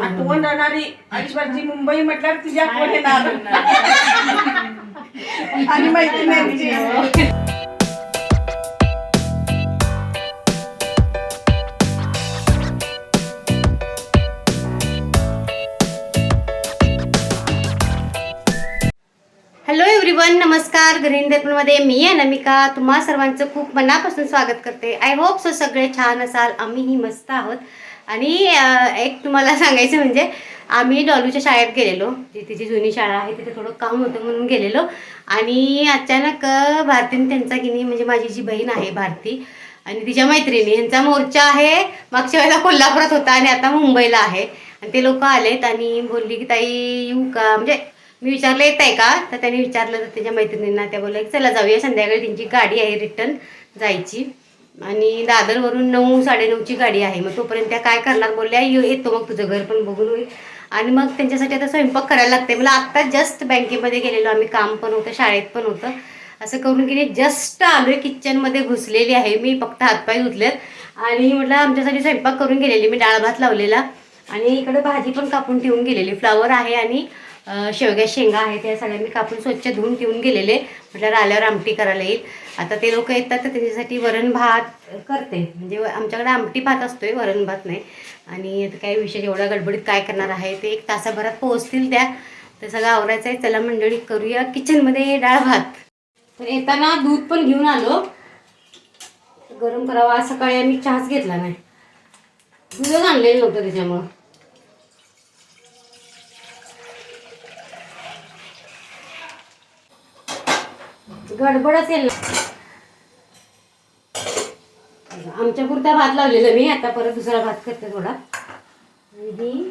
आठवण राहणारी ऐश्वर्याची मुंबई म्हटल्यावर तुझ्या कोण येणार? आणि मैत्रिणी हॅलो एव्हरीवन नमस्कार. मध्ये मी आहे नमिका. तुम्हा सर्वांचं खूप मनापासून स्वागत करते. आय होप सो सगळे छान असाल. आम्हीही मस्त आहोत. आणि एक तुम्हाला सांगायचं म्हणजे आम्ही डॉलूच्या शाळेत गेलेलो. जी तिची जुनी शाळा आहे तिथे थोडं काम होतं म्हणून गेलेलो. आणि अचानक भारतीने त्यांचा किनी म्हणजे माझी जी बहीण आहे भारती आणि तिच्या मैत्रिणी यांचा मोर्चा आहे. मागच्या वेळेला कोल्हापुरात होता आणि आता मुंबईला आहे. आणि ते लोक आलेत आणि बोलली की ताई येऊ का? म्हणजे मी विचारलं येत आहे का? तर त्यांनी विचारलं तर त्याच्या मैत्रिणींना त्या बोलल्या की चला जाऊया संध्याकाळी त्यांची गाडी आहे रिटर्न जायची. आणि दादरवरून नऊ साडेनऊची गाडी आहे. मग तोपर्यंत त्या काय करणार? बोलल्या येतो मग तुझं घर पण बघून होईल. आणि मग त्यांच्यासाठी आता स्वयंपाक करायला लागते मला आत्ता जस्ट बँकेमध्ये गेलेलो आम्ही. काम पण होतं शाळेत पण होतं. असं करून की जस्ट आलोय किचनमध्ये घुसलेली आहे. मी फक्त हातपाय धुतलेत. आणि म्हटलं आमच्यासाठी स्वयंपाक करून गेलेली. मी डाळ भात लावलेला. आणि इकडे भाजी पण कापून ठेवून गेलेली. फ्लावर आहे आणि शेवग्या शेंगा आहेत या सगळ्या मी कापून स्वच्छ धुवून ठेवून गेलेले. म्हटल्यावर आल्यावर आमटी करायला येईल. आता ते लोक येतात तर त्यांच्यासाठी वरण भात करते. म्हणजे आमच्याकडे आमटी भात असतोय वरण भात नाही. आणि आता काही विशेष एवढ्या गडबडीत काय करणार आहे ते एक तासाभरात पोहोचतील त्या. ते सगळं आवरायचं आहे. चला मंडळी करूया किचनमध्ये डाळ भात. तर येताना दूध पण घेऊन आलो. गरम करावा. सकाळी आम्ही चहाच घेतला नाही. दूधच आणलेलं नव्हतं त्याच्यामुळं. गडबड असेल आमच्या पुरता भात लावलेला मी आता परत दुसरा भात करते थोडा. आणि ही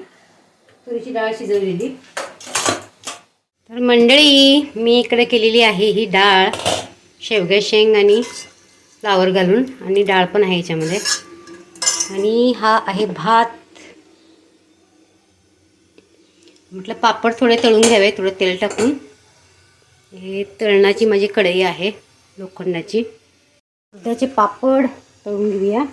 तुरीची डाळ शिजवलेली. तर मंडळी मी इकडे केलेली आहे ही डाळ शेवग्या शेंग आणि फ्लावर घालून. आणि डाळ पण आहे याच्यामध्ये. आणि हा आहे भात. म्हटलं पापड थोडे तळून घ्यावे थोडं तेल टाकून. हे तळणाची माझी कढई आहे लोखंडाची. दुधाचे पापड तळून घेऊया.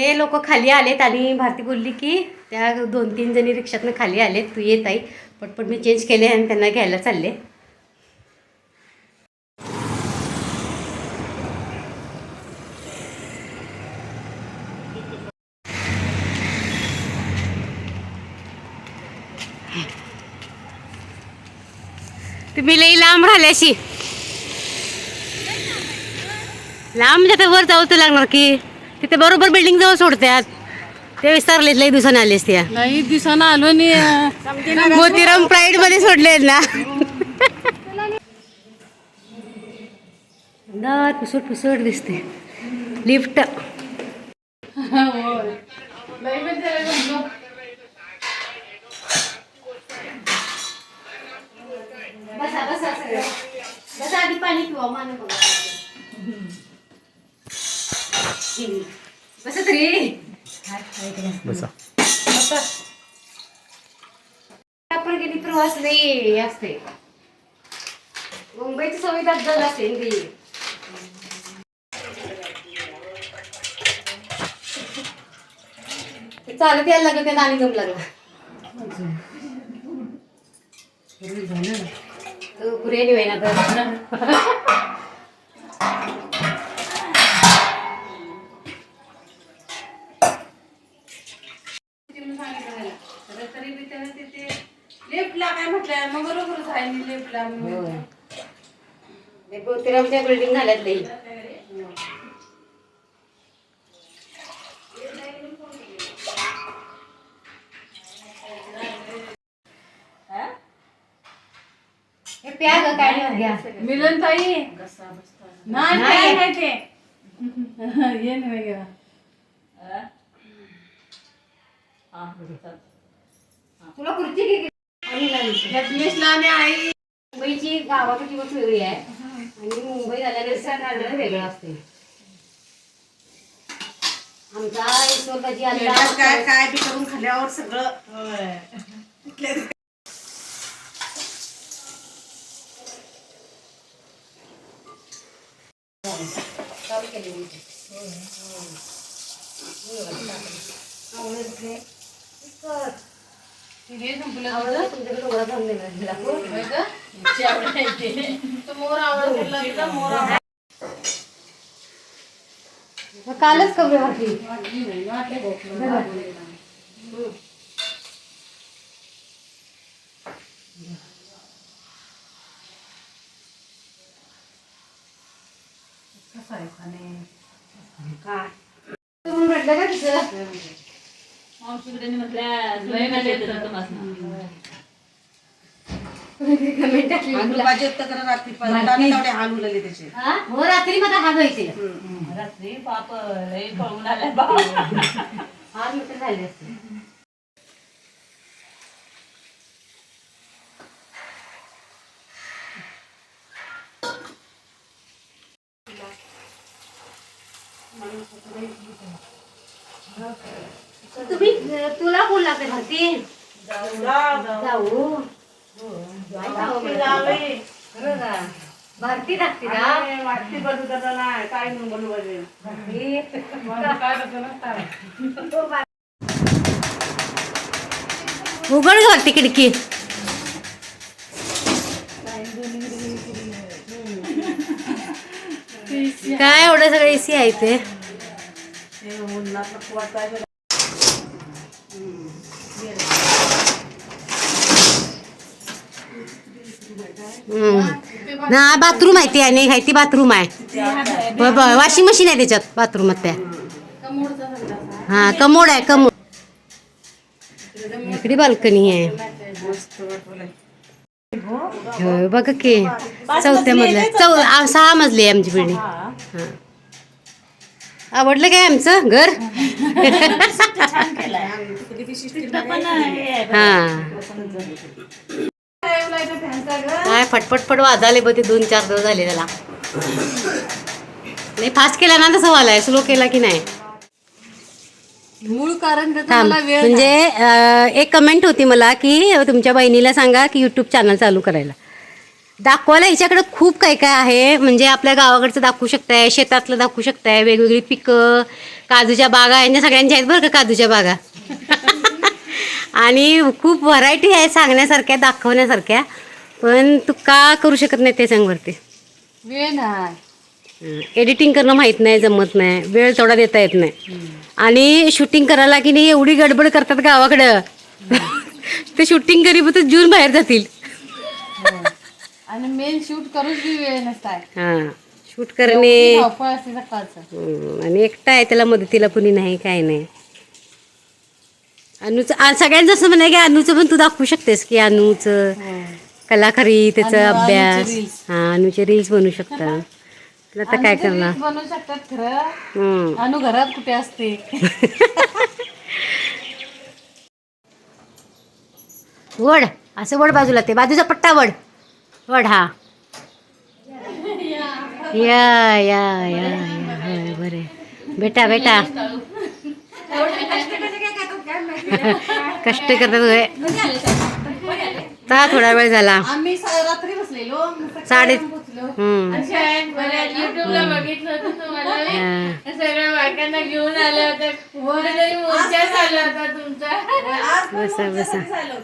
ते लोक खाली आलेत आणि भारती बोलली की त्या दोन तीन जणी रिक्षातनं खाली आलेत तू येत आहे पटपट मी चेंज केले आणि त्यांना घ्यायला चालले. तुम्ही लई लांब राहिल्याशी. लांब जाता वर जाऊ तर लागणार की? तिथे बरोबर बिल्डिंग जवळ सोडतात. ते विस्तारलेत लई दिवसानं आलेस त्या नाही दिसाना आलो नी. मोतीराम प्राईडमध्ये सोडले ना. अंधार पुसट पुसट दिसते. लिफ्ट बसा बसा सगळं बसा आधी पाणी पिवा मान बसा तरी बसा लई असते. मुंबईची सवय दगदग असते ती चालत यायला लागलं त्याला आणि गम लागला पुरेली होईना तर लेफ्टला काय म्हटलं मग बरोबरच आहे मी लेफ्टला होय. ते बोतीरामच्या बिल्डिंग झाल्यात लई. हे? प्या ग काय नाही घ्या. मिलन ताई नाही नाही. काय नाही ते? ये नाही वगैरे तुला खुर्ची घे आणि आई. मुंबईची गावाकडची गोष्ट वेगळी आहे. वेगळं असते. आमचा आला काय काय बी करून खाल्ल्यावर सगळं कालच कवरे वाटली तुम्ही म्हटलं का तिचं कमेंट टाकली आलू मुला. भाजी होतं कारण रात्री पळताना तेवढे हाल उरलेले त्याचे हा? हो रात्री मला हात व्हायचे रात्री पाप लई पळून आलाय हात मित्र झाले असते तुम्ही तुला कोण लागते भारती जाऊ खरं का? भारती लागते ना. वाटते बदलू त्याचा नाही. काय म्हणून बोलू पाहिजे उघड वाटते खिडकी. काय एवढं सगळं एसी आहे ते ना बाथरूम आहे ती आणि आहे ती बाथरूम आहे. वॉशिंग मशीन आहे त्याच्यात बाथरूमात त्या हा कमोड आहे कमोड. इकडे बाल्कनी आहे. बघा की चौथ्या मजल्या चौ सहा मजली आहे आमची बिल्डिंग. हा. आवडलं काय आमचं घर? हा. काय फटफट फट वाजाले बघ ते दोन चार दिवस झाले त्याला. नाही फास्ट केला ना तसं वालाय स्लो केला की नाही? मूळ कारण थांब. म्हणजे अं, एक कमेंट होती मला की तुमच्या बहिणीला सांगा की यूट्यूब चॅनल चालू करायला. दाखवायला हिच्याकडे खूप काय काय आहे. म्हणजे आपल्या गावाकडचं दाखवू शकताय शेतातलं दाखवू शकताय वेगवेगळी पिकं काजूच्या बागा यांच्या सगळ्यांच्या आहेत बरं का काजूच्या बागा? आणि खूप व्हरायटी आहे सांगण्यासारख्या दाखवण्यासारख्या. पण तू का करू शकत नाही ते सांग वरती. वेळ नाही. एडिटिंग करणं माहीत नाही जमत नाही. वेळ तेवढा देता येत नाही. आणि शूटिंग करायला की नाही एवढी गडबड करतात गावाकडं. ते शूटिंग करीबतच जून बाहेर जातील. आणि मेन शूट करूच वेळ नसताय हां शूट करणे. आणि एकटा आहे त्याला मदतीला कुणी नाही काय नाही. अनुचं सगळ्यांचं असं म्हणाय की अनुचं पण तू दाखवू शकतेस की अनुचं कलाकारी त्याचा अनु- अनुचे अभ्यास. reels. हां अनुचे रील्स बनवू शकता. तुला आता काय करणार? बनवू शकतात खरं. हम्म. अनु घरात कुठे असते? वड असं वड बाजूला ते बाजूचा पट्टा वड. वड हा. या या या बरे. बेटा बेटा कष्ट करतात होय. थोडा वेळ झाला. साडे. हा.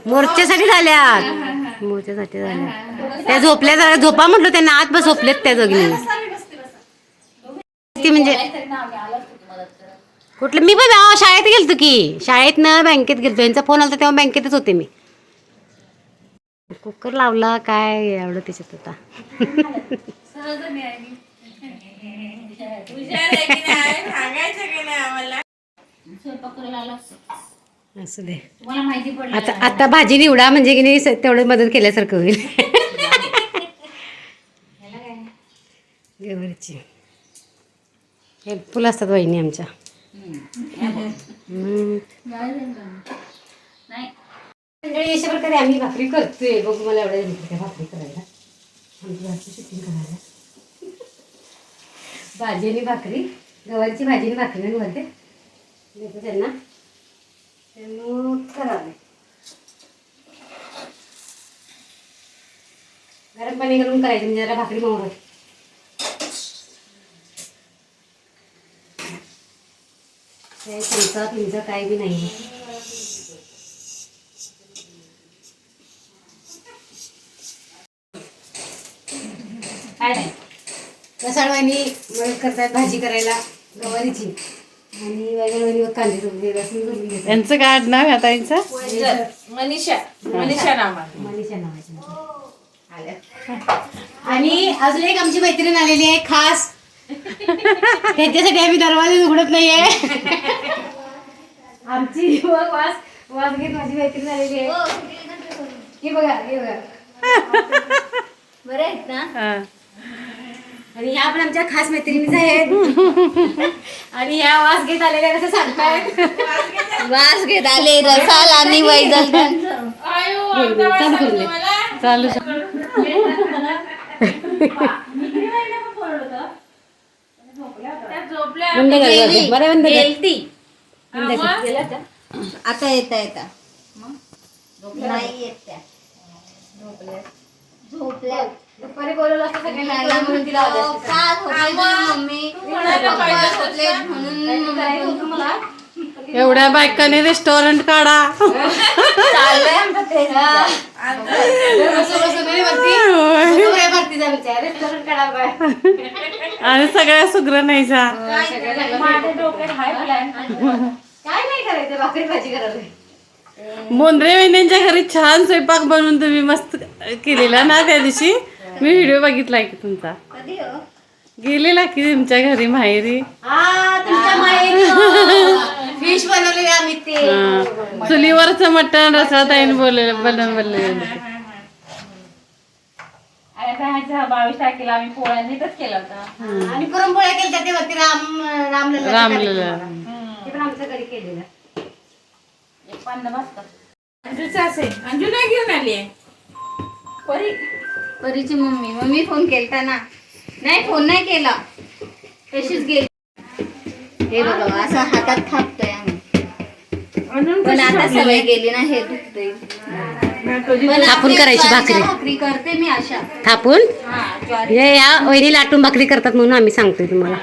मोर्चासाठी झाल्या मोर्चासाठी झाल्या त्या झोपल्या जरा झोपा म्हटलं त्यांना. आत बस झोपलेत त्या जगणी ती म्हणजे कुठलं? मी पण अहो, शाळेत गेलतो की. शाळेत ना बँकेत गेलतो. यांचा फोन आला तेव्हा बँकेतच होते मी. कुकर लावला काय एवढं त्याच्यात होता. असू दे. आता आता भाजी निवडा म्हणजे की नाही स- तेवढं मदत केल्यासारखं होईल. गवरची हेल्पफुल असतात वहिनी आमच्या. मंडळी अशा प्रकारे आम्ही भाकरी करतोय बघू मला एवढ्या भेटते भाकरी करायला आमची भाकरी शूटिंग करायला भाजी आणि भाकरी गव्हाची भाजी आणि भाकरी आणि वरते देतो त्यांना त्यामुळं करावे गरम पाणी करून करायचं म्हणजे जरा भाकरी मऊ होईल. काय चमचा पिंचा काय बी नाही. काय नाही. रसाळवाणी मदत करतात भाजी करायला गवारीची. आणि वेगळ्या कांदे लसूण भरून घेतात यांचं काय आडनाव आहे आता यांचं? मनीषा मनीषा नामा मनीषा नावाची. आल्या. आणि अजून एक आमची मैत्रीण आलेली आहे खास त्यांच्यासाठी आम्ही दरवाजे उघडत नाहीये. आमची व वास वास घेत माझी मैत्रीण आलेली आहे. हे बघा हे बघा. बरं आहेत ना? हा. आणि ह्या पण आमच्या खास मैत्रिणीच आहेत आणि ह्या वास घेत आलेल्या कसं सांगतायत वास घेत आले रसाल आणि वैजल चालू चालू बंद करा बरं बंद कर. गेलती. हा, मग? आता येता येता. नाही येत त्या. झोपल्या. दुपारी बोलवलं असतं सगळ्यांना. म्हणून तिला आवाज हो, असते. का झोपले तुम्ही मम्मी? म्हणायला पप्पा पाहिजे झोपले म्हणून. करायचं होतं मला एवढ्या बायकाने रेस्टॉरंट काढा. चाललंय आणि सगळ्या सुग्र नाही जा बोंद्रे वहिन्यांच्या घरी छान स्वयंपाक बनवून तुम्ही मस्त केलेला ना त्या दिवशी? मी व्हिडिओ बघितलाय की तुमचा. हो? गेलेला की तुमच्या घरी माहेरी? हा तुमच्या माहेरी फिश बनवलेले आम्ही ते. हा. बोलले बावीस तारखेला आम्ही पोळ्यांनीच केला होता. आणि पुरणपोळ्या केल्या ते वरती राम रामलला रामलला ते पण आमच्या घरी केलेलं. एक पन्नास वाजता अंजूचं असे अंजू नाही घेऊन आली आहे. परी. परीची मम्मी. मम्मी फोन केलता ना नाही फोन नाही केला. तशीच गेली. हे बघा असं हातात थापतोय आम्ही. पण आता सवय गेली ना हे दुखतंय. थापून करायची भाकरी. भाकरी करते मी अशा. थापून? हा हे या वहिनी लाटून भाकरी करतात म्हणून आम्ही सांगतोय तुम्हाला.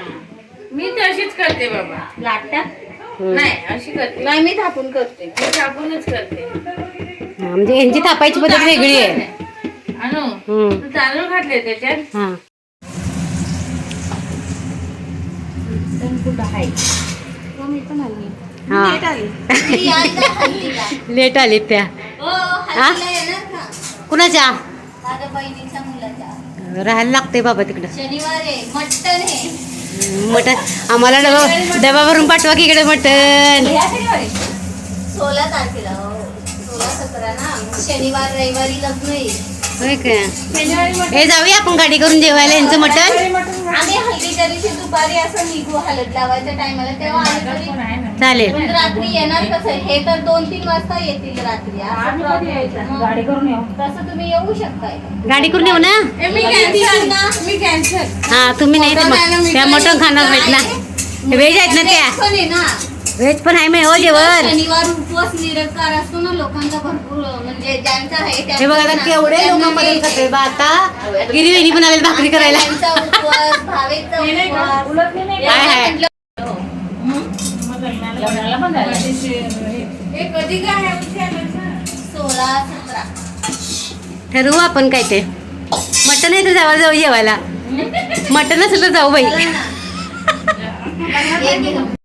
मी तशीच करते बाबा. लाटतात? नाही अशी करते. नाही मी थापून करते. मी टाकूनच करते. हा, म्हणजे यांची थापायची पद्धत वेगळी आहे. अनु हम्म. तू तांदूळ घातले त्याच्यात? हा. हा. ती आई का हल्ली का? लेट आली त्या. हो कुणाच्या? राहायला लागतंय बाबा तिकडं. मटन आम्हाला डबा भरून पाठवा की इकडे मटन सोळा तारखेला हो. सोळा सतरा ना? शनिवार रविवारी लग्न आहे. होय का? हे जाऊया आपण गाडी करून जेवायला यांचं मटन आम्ही हल्दीच्या दिवशी दुपारी असं निघू हलत लावायच्या टायमाला तेव्हा आले तरी चालेल. पण रात्री येणार कसं हे तर दोन तीन वाजता येतील रात्री. असं problem. गाडी करून येऊ. तसं तुम्ही येऊ शकताय गाडी करून येऊ ना? मी कॅन्सल मी कॅन्सल हा तुम्ही नाही तर मग त्या मटण खाणार नाहीत ना व्हेज आहेत ना त्या? पण आहे ना. व्हेज पण आहे मी हो जेवण. शनिवार उपवास निरंकार असतो ना लोकांचा भरपूर म्हणजे ज्यांचा आहे हे बघा आता केवढे लोक मदत करतोय बा आता. गिरी वहिनी पण आले भाकरी करायला. त्यांचा उपवास भावेचा उपवास. उलट मी नाही काय आहे हे सोळा सतरा. ठरवू आपण काय ते. मटण आहे तर जावा जाऊ जेवायला. मटण असेल तर जाऊ बाई.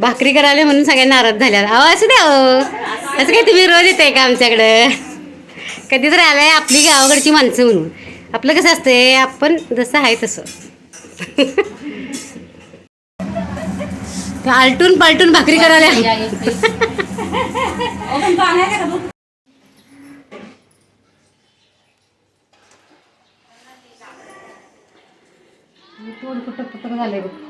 भाकरी करायला म्हणून सगळ्या नाराज झाल्या अहो असं द्या अहो. असं काय तुम्ही रोज येते का आमच्याकडं? कधी तर आलाय आपली गावाकडची माणसं म्हणून. आपलं कसं असतंय आपण जसं आहे तसं. आलटून पालटून भाकरी करायला झालंय बघ.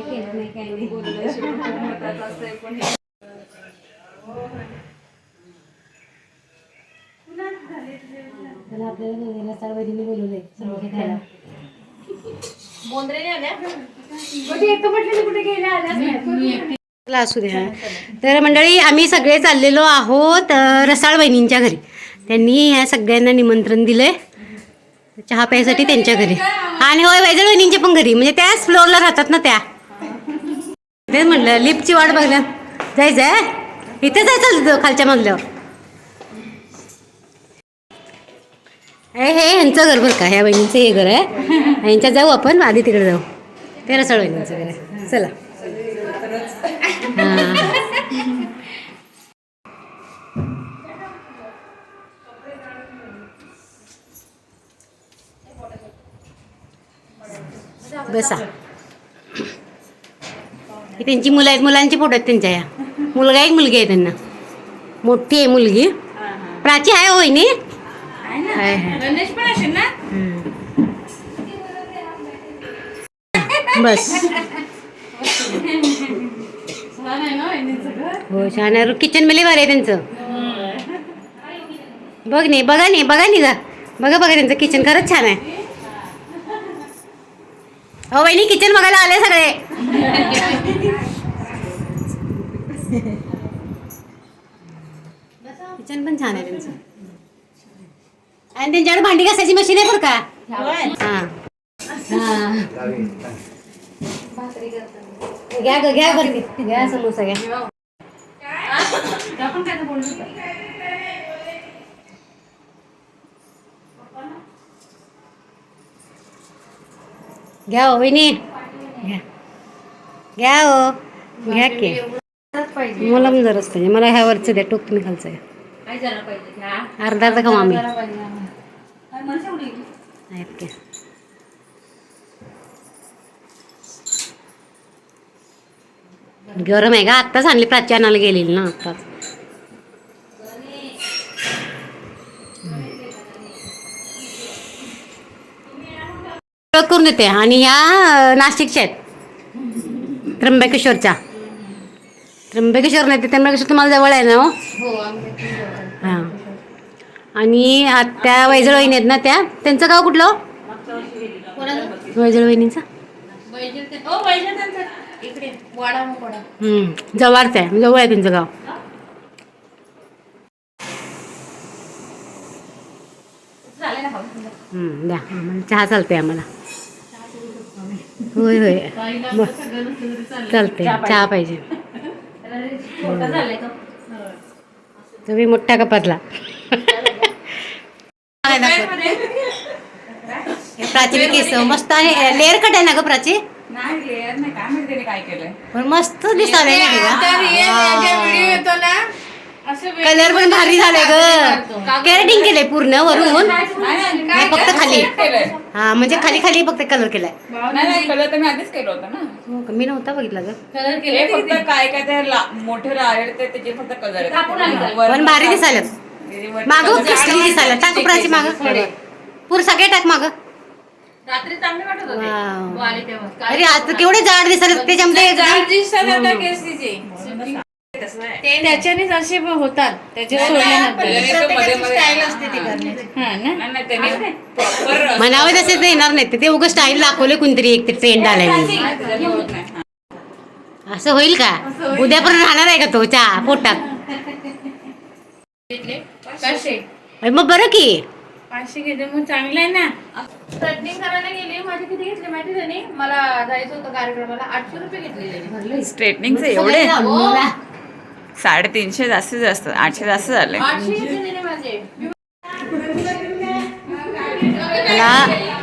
केलं नाही काय नाही त्याला आपल्याला बोलवलंय सर्व चला, असू द्या. तर मंडळी आम्ही सगळे चाललेलो आहोत रसाळ बहिणींच्या घरी. त्यांनी ह्या सगळ्यांना निमंत्रण दिलंय. चहा प्यायसाठी त्यांच्या घरी. आणि होय वैजळ बहिणींच्या पण घरी. म्हणजे त्याच फ्लोअरला राहतात ना त्या. तेच म्हटलं लिफ्टची वाट बघल्या जायचं आहे इथे जायचं खालच्या मजल्यावर. हे हे ह्यांचं घर बरं का? ह्या बहिणीचं हे घर आहे. ह्यांच्यात जाऊ आपण आधी तिकडे जाऊ. ते रसाळ बहिणींचं घर आहे. चला. हां. बसा. ही त्यांची मुलं आहेत मुलांची फोटो आहेत त्यांच्या या. मुलगा एक मुलगी आहे त्यांना. मोठी आहे मुलगी. प्राची आहे होय नी. बस. हो छान आहे. किचनमध्ये बरं आहे त्यांचं. बघ नाही बघा नाही बघा नाही का बघा बघा त्यांचं किचन खरंच छान आहे. हो वहिनी किचन बघायला आले सगळे. किचन पण छान आहे त्यांचं आणि त्यांच्याकडे भांडी घासायची मशीन आहे बरं का? घ्या घ्या बरं घ्या समोसा घ्या. घ्या हो वहिनी घ्या. घ्या हो. घ्या की. मला जराच पाहिजे. मला ह्या वरचं द्या टोक तुम्ही खालचं आहे अर्धा अर्धा खाऊ आम्ही. आहेत की. गरम आहे का आत्ताच आणली प्राच्यानाला गेलेली ना आत्ताच. करून देते आणि ह्या नाशिकच्या आहेत. त्र्यंबकेश्वरच्या. त्र्यंबकेश्वर नाही ते त्र्यंबकेश्वर तुम्हाला जवळ आहे ना हो? हां आणि आत्या वैजळ वहिनी आहेत ना त्या? त्यांचं गाव कुठलं वैजळ वहिनीचं हो जवळचं आहे. जवळ आहे त्यांचं गाव. द्या. आम्हाला चहा चालते आम्हाला. होय होय. चालते चहा पाहिजे. मोठा तुम्ही मोठ्या कपातला हे प्राची केस मस्त आहे. लेअर कट आहे ना ग प्राची? नाही लेअर नाही. काय माहिती त्याने काय केलंय. पण मस्त येतो ना कलर पण भारी झाले ग. कॅरेटिंग केलंय पूर्ण वरून. नाही फक्त खाली. केलंय हा म्हणजे खाली खाली फक्त कलर केलाय. नाही नाही कलर तर मी आधीच केलं होतं ना. हो का? मी नव्हता बघितला ग. कलर केले फक्त काय काय ते ला- मोठे राहिले ते त्याचे फक्त कलर पण भारी दिसायला माग कसली दिसायला टाक प्राची माग. पूर सगळे टाक माग. रात्री चांगले वाटत होते. वाव. तू आली तेव्हा. अरे आज तर केवढे जाड दिसायला त्याच्यामध्ये एकदम- केस तिचे ते त्याच्यानेच असे होतात. त्याच्या हा. म्हणावे तसे ते येणार नाही ते उगं स्टाईल दाखवले कोणतरी एक ट्रेंड आलाय असं होईल का? उद्यापर्यंत राहणार आहे का तो चहा? पोटात. मग बरं की. पाचशे घेते मग चांगलं आहे ना. स्ट्रेटनिंग करायला गेली माझे किती घेतले माहिती त्याने मला जायचं होतं कार्यक्रमाला आठशे रुपये घेतलेले. स्ट्रेटनिंगचे एवढे साडेतीनशे जास्तीत जास्त आठशे जास्त झाले.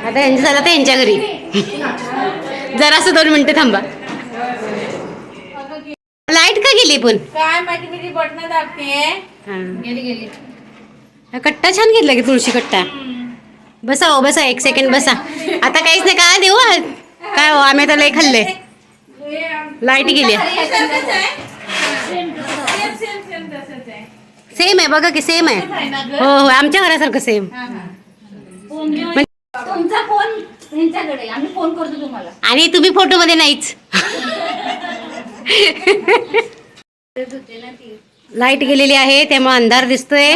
आता यांचं झालं तर यांच्या घरी. जरासं दोन मिनिटं थांबा. लाइट का गेली पण? काय माहिती मी ती बटणं दाबते. गेली गेली. कट्टा छान घेतला की तुळशी कट्टा. बसा हो बसा एक सेकंड बसा. आता काहीच नाही का देऊ? काय हो आम्ही आता लय खाल्ले. लाइट गेली सारखंच आहे सेम सेम सेम तसंच आहे सेम आहे बघा की सेम आहे. हो हो आमच्या घरासारखं सेम तुमचा फोन त्यांच्याकडे आम्ही फोन करतो तुम्हाला. आणि तुम्ही फोटो मध्ये नाहीच. लाइट गेलेली आहे त्यामुळे अंधार दिसतोय.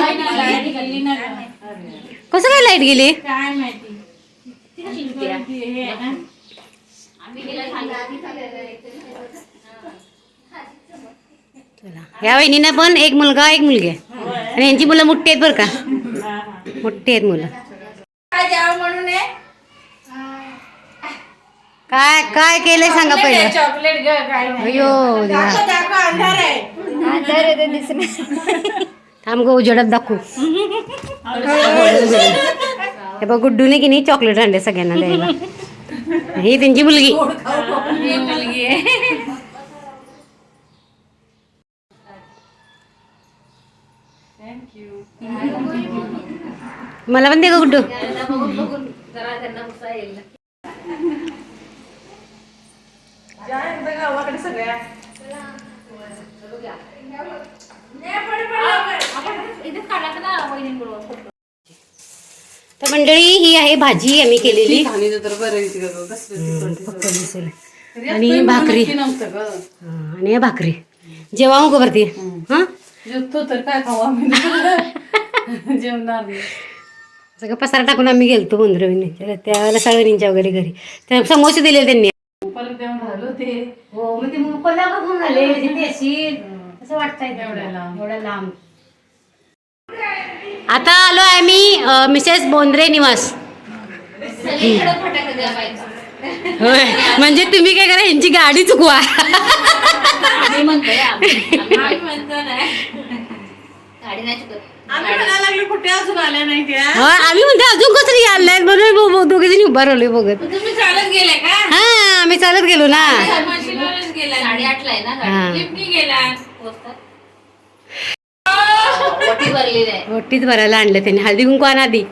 कसं काय लाइट गेली? काय माहिती. चला. या वहिनीनं पण एक मुलगा एक मुलगी. आहे आणि यांची मुलं मोठी आहेत बरं का. मोठी आहेत मुलं. काय आहे काय काय केलंय सांगा पहिलं? चॉकलेट. अयो देवा. आहे. थांब गो उजेडात दाखवू. हे बघ गुड्डूने की नाही चॉकलेट आणले सगळ्यांना द्यायला. ही त्यांची मुलगी. मला पण दे गुड्डू. तर मंडळी ही आहे भाजी आम्ही केलेली. आणि भाकरी. आणि भाकरी. जेवा मग भरती हा? जेवतो तर काय खाऊ आम्ही? जेवणार नाही. सगळं पसारा टाकून आम्ही गेलतो बंधुरवीने त्यावेळेला सळवणींच्या वगैरे घरी. त्या समोसे दिले त्यांनी. हो मग ते कोल्हापूरहून आले जिथे अशी असं वाटतंय एवढ्या लांब. एवढ्या लांब. आता आलो आहे मी मिसेस बोंद्रे निवास. होय. म्हणजे तुम्ही काय करा यांची गाडी चुकवा. गाडी नाही चुकत. आम्ही म्हणायला लागलो कुठे अजून आल्या नाही त्या हो आम्ही म्हणतो अजून कसं आलाय म्हणून दोघे जणी उभा राहिलोय बघत. तुम्ही चालत गेले का? हा आम्ही चालत गेलो ना. हा. मोठीच भरायला आणलं त्यांनी. हळदी कुंकू आणा आधी.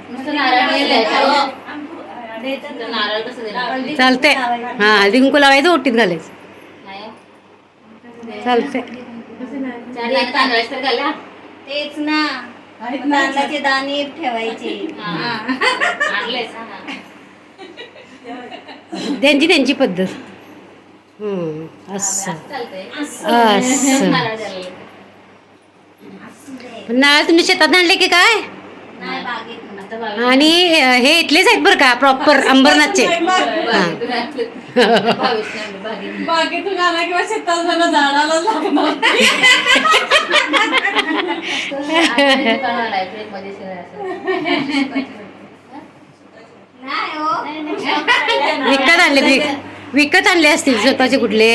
चालतंय. हा हळदी कुंकू लावायचं ओटीत घालायचं. नाही चालतंय. तेच ना. तांदळाचे दाणे ठेवायचे. त्यांची त्यांची पद्धत. हम्म, असं. असं. नारळ तुम्ही शेतात आणले की काय? आणि हे इथलेच आहेत बरं का प्रॉपर अंबरनाथचे बागेतून आला किंवा शेतात झाडाला हो विकत आणले विक- विकत आणले असतील स्वतःचे कुठले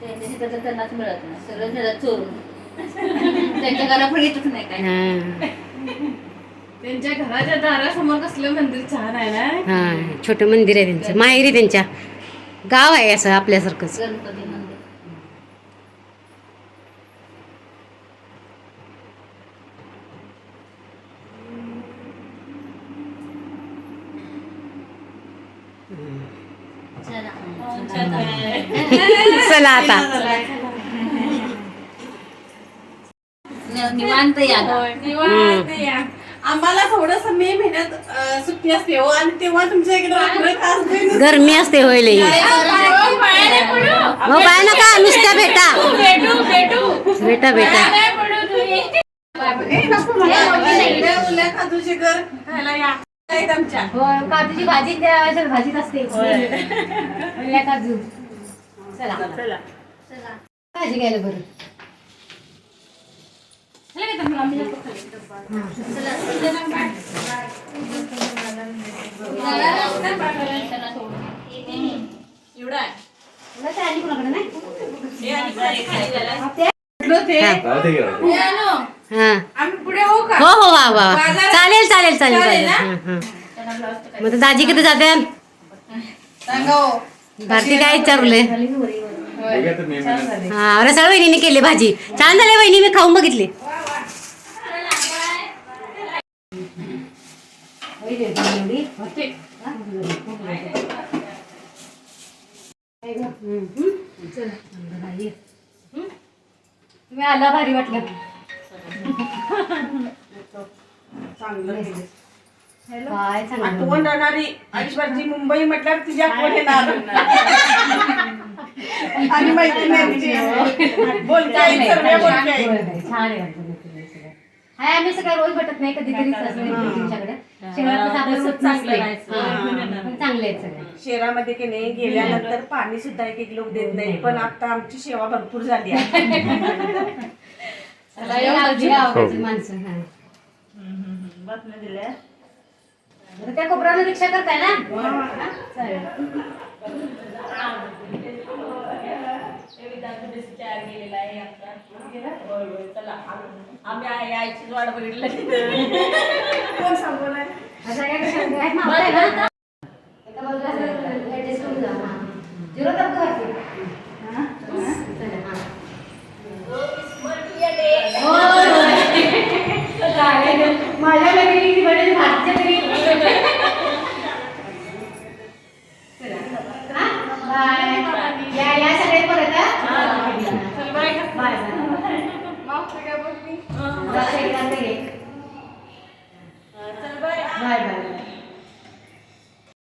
त्यांनाच मिळत नाही सगळं त्याला चोरून. त्यांच्या घरात पण येतच नाही काय हा. त्यांच्या घराच्या दारासमोर कसलं मंदिर छान आहे ना? हा छोटं मंदिर आहे त्यांचं. माहेरी त्यांच्या. गाव आहे असं आपल्यासारखंच. गणपती मंदिर. चला. आता न- निवांत या. निवांत या. आम्हाला थोडस मे महिन्यात अं, सुट्टी असते हो. आणि तेव्हा तुमच्या इकडे रात्र खास दिन गरमी असते होईल हो. मग काय नका नुसत्या भेटा. भेटू भेटू भेटा. भेटा नाही पडू तुम्ही. इकडे ओल्या काजूचे घर खायला या. आहेत आमच्या. काजूची भाजी त्या भाजीत असते. काजू चला. चला. भाजी घ्यायला बरं एवढा आहे. आणि कोणाकडे नाही हे. आणि पाणी खाली झालं. हा. हे. हा हो. हो हो वा वा? चालेल चालेल चालेल चालेल. मग तर दाजी किती जाते? सांगा हो. भारती काय विचारले? हा रसाळ वहिनीने केली भाजी. छान झाली वहिनी मी खाऊन बघितली. तुम्ही आला भारी वाटलं. काय आठवण राहणारी ऐश्वर्याची मुंबई म्हटल्यावर तिच्या आठवण येणार? आणि माहिती नाही तिची बोलते आई, सर्व बोलते आई. छान आहे वाटलं तुला सगळं. हाय आम्ही सगळं रोज भेटत नाही कधीतरी तुमच्याकडे. शहरात कसं आपलं होत नसते. हा. पण चांगले आहेत सगळे. शहरामध्ये की नाही गेल्यानंतर पाणी सुद्धा एक एक लोक देत नाही. पण आता आमची सेवा भरपूर झाली आहे. आवडायची माणसं? हा. बातम्या दिल्या. बरं, त्या कोपऱ्याला रिक्षा करताय ना? हा? चालेल. काय मावतं आहे जा. हा. झिरो टक्के वरती. हा? चला, हा. होय, होय. चालेल. माझ्या घरी ती बरेच भातच्या घरी चला. हा? Bye bye bye bye bye